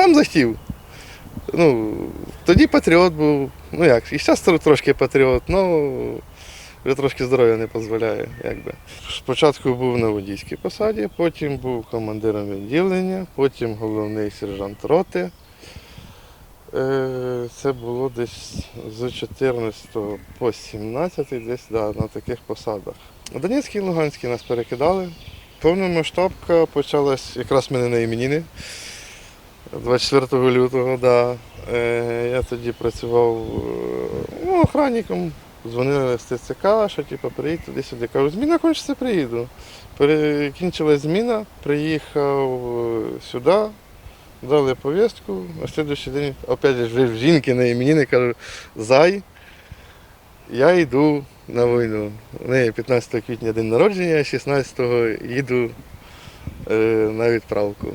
сам захотів. Ну, тоді патріот був. Ну як, і зараз трошки патріот, ну вже трошки здоров'я не дозволяє. Якби. Спочатку був на водійській посаді, потім був командиром відділення, потім головний сержант роти. Е, Це було десь з 14 по 17, десь да, на таких посадах. У Донецькій і Луганській нас перекидали. Повномасштабка почалась якраз мене на іменіни 24 лютого. Да. Е, Я тоді працював е, ну, охранником. Дзвонили з ТЦК, що типу, приїдь туди-сюди. Кажу, зміна кончиться, приїду. Перекінчилась зміна, приїхав е, сюди, дали повістку, на слідуючий день, опять же, вже жінки на іменини, кажу, зай, я йду на війну. У неї 15 квітня день народження, 16-го їду на відправку.